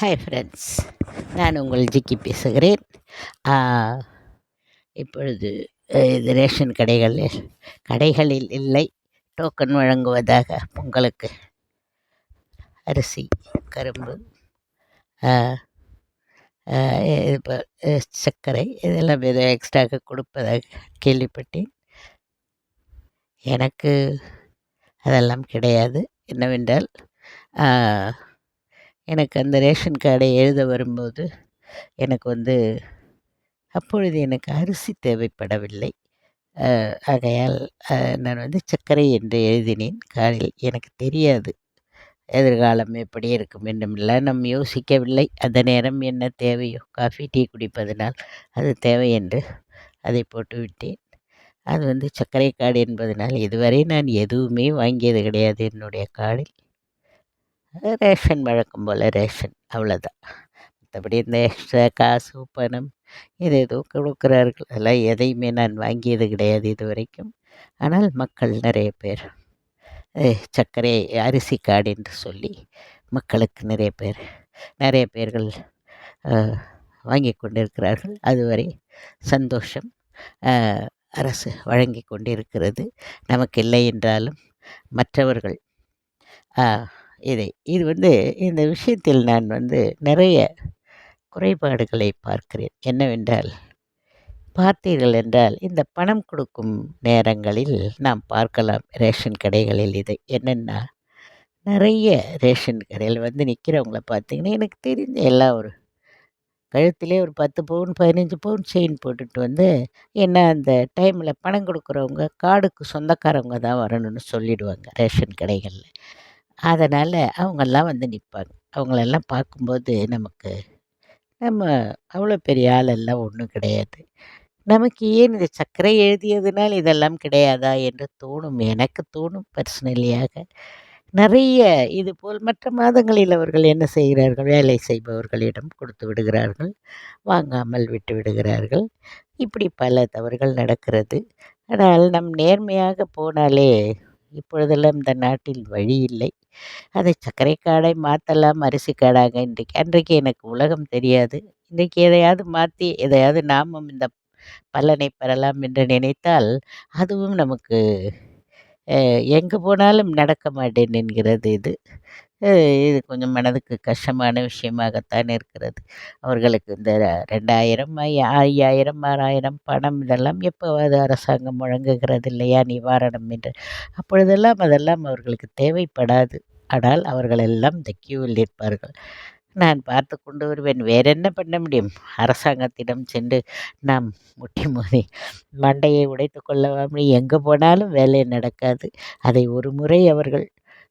Hi friends நான் உங்கள் ஜிக்கி பேசுகிறேன். இப்பொழுது இது ரேஷன் கடைகளில் கடைகளில் இல்லை. டோக்கன் வழங்குவதாக பொங்கலுக்கு அரிசி கரும்பு இப்போ சர்க்கரை இதெல்லாம் ஏதோ எக்ஸ்ட்ராக கொடுப்பதாக கேள்விப்பட்டேன். எனக்கு அதெல்லாம் கிடையாது. என்னவென்றால் எனக்கு அந்த ரேஷன் கார்டை எழுத வரும்போது எனக்கு வந்து அப்பொழுது எனக்கு அரிசி தேவைப்படவில்லை. ஆகையால் நான் வந்து சர்க்கரை என்று எழுதினேன். கார்டில் எனக்கு தெரியாது எதிர்காலம் எப்படி இருக்கும் என்றுமெல்லாம் நம் யோசிக்கவில்லை. அந்த நேரம் என்ன தேவையோ காஃபி டீ குடிப்பதனால் அது தேவை என்று அதை போட்டுவிட்டேன். அது வந்து சர்க்கரை கார்டு என்பதனால் இதுவரை நான் எதுவுமே வாங்கியது கிடையாது என்னுடைய கார்டில் ரேஷன் வழக்கம் போல் ரேஷன் அவ்வளோதான் மற்றபடி இந்த எக்ஸ்ட்ரா காசு பணம் இது எதுவும் கொடுக்குறார்கள். அதெல்லாம் எதையுமே நான் வாங்கியது கிடையாது இது வரைக்கும் ஆனால் மக்கள் நிறைய பேர் சர்க்கரை அரிசி காடு என்று சொல்லி மக்களுக்கு நிறைய பேர் நிறைய பேர்கள் வாங்கி கொண்டிருக்கிறார்கள். அதுவரை சந்தோஷம் அரசு வழங்கி கொண்டிருக்கிறது. நமக்கு இல்லை என்றாலும் மற்றவர்கள் இதை. இது வந்து இந்த விஷயத்தில் நான் வந்து நிறைய குறைபாடுகளை பார்க்கிறேன். என்னவென்றால் பார்த்தீர்கள் என்றால் இந்த பணம் கொடுக்கும் நேரங்களில் நாம் பார்க்கலாம் ரேஷன் கடைகளில் இது என்னென்னா நிறைய ரேஷன் கடையில் வந்து நிற்கிறவங்கள பார்த்தீங்கன்னா எனக்கு தெரிஞ்ச எல்லா ஒரு கழுத்திலே ஒரு பத்து பவுன் பதினஞ்சு பவுன் செயின் போட்டுட்டு வந்து என்ன அந்த டைமில் பணம் கொடுக்குறவங்க கார்டுக்கு சொந்தக்காரவங்க தான் வரணும்னு சொல்லிடுவாங்க ரேஷன் கடைகளில். அதனால் அவங்கெல்லாம் வந்து நிற்பாங்க அவங்களெல்லாம் பார்க்கும்போது நமக்கு நம்ம அவ்வளோ பெரிய ஆளெல்லாம் ஒன்றும் கிடையாது. நமக்கு ஏன் இந்த சக்கரை எழுதியதுனால் இதெல்லாம் கிடையாதா என்று தோணும். எனக்கு தோணும் பர்சனலியாக நிறைய இது போல் மற்ற மாதங்களில் அவர்கள் என்ன செய்கிறார்கள்? வேலை செய்பவர்களிடம் கொடுத்து விடுகிறார்கள். வாங்காமல் விட்டு விடுகிறார்கள். இப்படி பல தவறுகள் நடக்கிறது. ஆனால் நம் நேர்மையாக போனாலே இப்பொழுதெல்லாம் இந்த நாட்டில் வழி இல்லை. அதை சர்க்கரை காடை மாற்றலாம் அரிசி காடாக இன்றைக்கு. அன்றைக்கு எனக்கு உலகம் தெரியாது. இன்றைக்கு எதையாவது மாற்றி எதையாவது நாமும் இந்த பலனை பெறலாம் என்று நினைத்தால் அதுவும் நமக்கு எங்கே போனாலும் நடக்க மாட்டேன் என்கிறது இது. இது கொஞ்சம் மனதுக்கு கஷ்டமான விஷயமாகத்தான் இருக்கிறது. அவர்களுக்கு இந்த ரெண்டாயிரம் ஐயாயிரம் ஆறாயிரம் பணம் இதெல்லாம் எப்போவாது அரசாங்கம் வழங்குகிறது இல்லையா? நிவாரணம் என்று. அப்பொழுதெல்லாம் அதெல்லாம் அவர்களுக்கு தேவைப்படாது. ஆனால் அவர்கள் எல்லாம் இந்த கியூவில் நிற்பார்கள். நான் பார்த்து கொண்டு வருவேன். வேற என்ன பண்ண முடியும்? அரசாங்கத்திடம் சென்று நாம் முட்டி மோதி மண்டையை உடைத்து கொள்ளவாமல் எங்கே போனாலும் வேலை நடக்காது. அதை ஒரு முறை அவர்கள்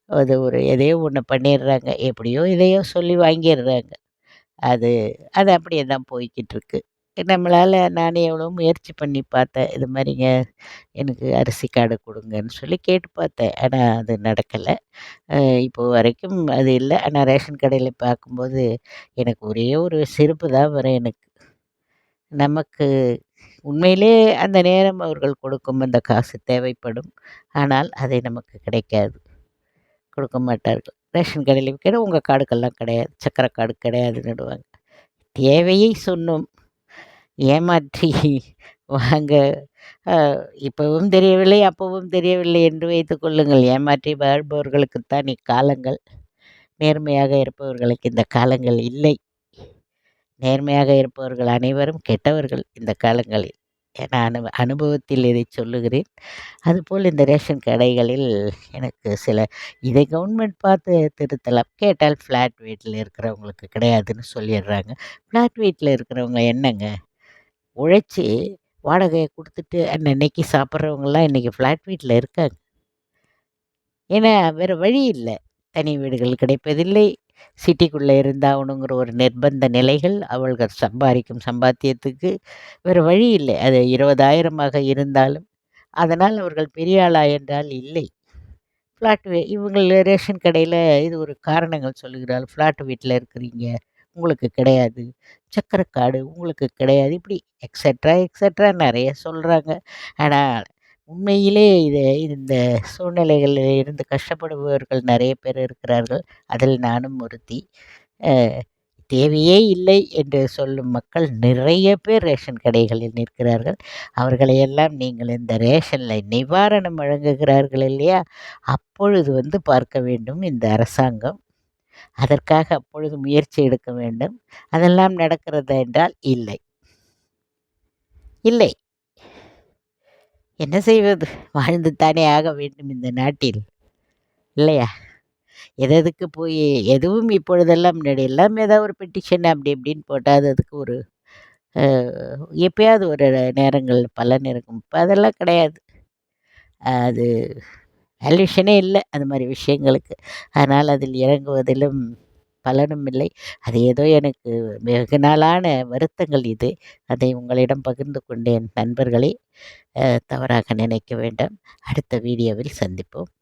அது ஒரு எதையோ ஒன்று பண்ணிடுறாங்க எப்படியோ இதையோ சொல்லி வாங்கிடுறாங்க அது அது அப்படியே தான் போய்க்கிட்டுருக்கு நம்மளால் நான் எவ்வளோ முயற்சி பண்ணி பார்த்தேன். இது மாதிரிங்க எனக்கு அரிசி கார்டு கொடுங்கன்னு சொல்லி கேட்டு பார்த்தேன். ஆனால் அது நடக்கலை. இப்போ வரைக்கும் அது இல்லை. ஆனால் ரேஷன் கடையில் பார்க்கும்போது எனக்கு ஒரே ஒரு சிரிப்பு தான் வரும் எனக்கு. நமக்கு உண்மையிலே அந்த நேரம் அவர்கள் கொடுக்கும் அந்த காசு தேவைப்படும். ஆனால் அதை நமக்கு கிடைக்காது. கொடுக்க மாட்டார்கள். ரேஷன் கடையில் விற்கிற உங்கள் கார்டுக்கெல்லாம் கிடையாது. சக்கரை கார்டு கிடையாதுன்னுடுவாங்க. தேவையை சொன்னோம். ஏமாற்றி வாங்க. இப்போவும் தெரியவில்லை அப்பவும் தெரியவில்லை என்று வைத்துக் கொள்ளுங்கள். ஏமாற்றி வாழ்பவர்களுக்குத்தான் இக்காலங்கள். நேர்மையாக இருப்பவர்களுக்கு இந்த காலங்கள் இல்லை. நேர்மையாக இருப்பவர்கள் அனைவரும் கெட்டவர்கள். இந்த காலங்களில் என அனு அனுபவத்தில் இதை சொல்லுகிறேன். அதுபோல் இந்த ரேஷன் கடைகளில் எனக்கு சில இதை கவர்மெண்ட் பார்த்து திருத்தலாம். கேட்டால் ஃப்ளாட் வீட்டில் இருக்கிறவங்களுக்கு கிடையாதுன்னு சொல்லிடுறாங்க. ஃப்ளாட் வீட்டில் இருக்கிறவங்க என்னங்க? உழைச்சி வாடகையை கொடுத்துட்டு அன்னன்னைக்கு சாப்பிட்றவங்கலாம் இன்றைக்கி ஃப்ளாட் வீட்டில் இருக்காங்க. ஏன்னா வேறு வழி இல்லை. தனி வீடுகள் கிடைப்பதில்லை. சிட்டிக்குள்ளே இருந்தாகணுங்கிற ஒரு நிர்பந்த நிலைகள் அவர்கள் சம்பாதிக்கும் சம்பாத்தியத்துக்கு வேறு வழி இல்லை. அது இருபதாயிரமாக இருந்தாலும் அதனால் அவர்கள் பெரிய ஆளா என்றால் இல்லை. ஃப்ளாட் இவங்கள இவங்கள் ரேஷன் கடையில் இது ஒரு காரணங்கள் சொல்லுகிறாள். ஃப்ளாட் வீட்டில் இருக்கிறீங்க உங்களுக்கு கிடையாது. சக்கரை உங்களுக்கு கிடையாது. இப்படி எக்ஸட்ரா எக்ஸட்ரா நிறைய சொல்கிறாங்க ஆனால் உண்மையிலே இது இந்த சூழ்நிலைகளில் இருந்து கஷ்டப்படுபவர்கள் நிறைய பேர் இருக்கிறார்கள். அதில் நானும் ஒருத்தி. தேவையே இல்லை என்று சொல்லும் மக்கள் நிறைய பேர் ரேஷன் கடைகளில் நிற்கிறார்கள். அவர்களையெல்லாம் நீங்கள் இந்த ரேஷனில் நிவாரணம் வழங்குகிறார்கள் இல்லையா? அப்பொழுது வந்து பார்க்க வேண்டும் இந்த அரசாங்கம். அதற்காக அப்பொழுது முயற்சி எடுக்க வேண்டும். அதெல்லாம் நடக்கிறதா என்றால் இல்லை. இல்லை. என்ன செய்வது? வாழ்ந்து தானே ஆக வேண்டும் இந்த நாட்டில். இல்லையா? எதற்கு போய் எதுவும் இப்பொழுதெல்லாம் முன்னாடி எல்லாம் ஏதாவது ஒரு பெட்டிஷன் அப்படி இப்படின்னு போட்டால் அது அதுக்கு ஒரு எப்பயாவது ஒரு நேரங்கள் பலன் இருக்கும். இப்போ அதெல்லாம் கிடையாது. அது வேல்யூஷனே இல்லை. அது மாதிரி விஷயங்களுக்கு. அதனால் அதில் இறங்குவதிலும் பலனும் இல்லை. அது ஏதோ எனக்கு வெகு நாளான வருத்தங்கள் இது. அதை உங்களிடம் பகிர்ந்து கொண்டேன் நண்பர்களே. தவறாக நினைக்க வேண்டாம். அடுத்த வீடியோவில் சந்திப்போம்.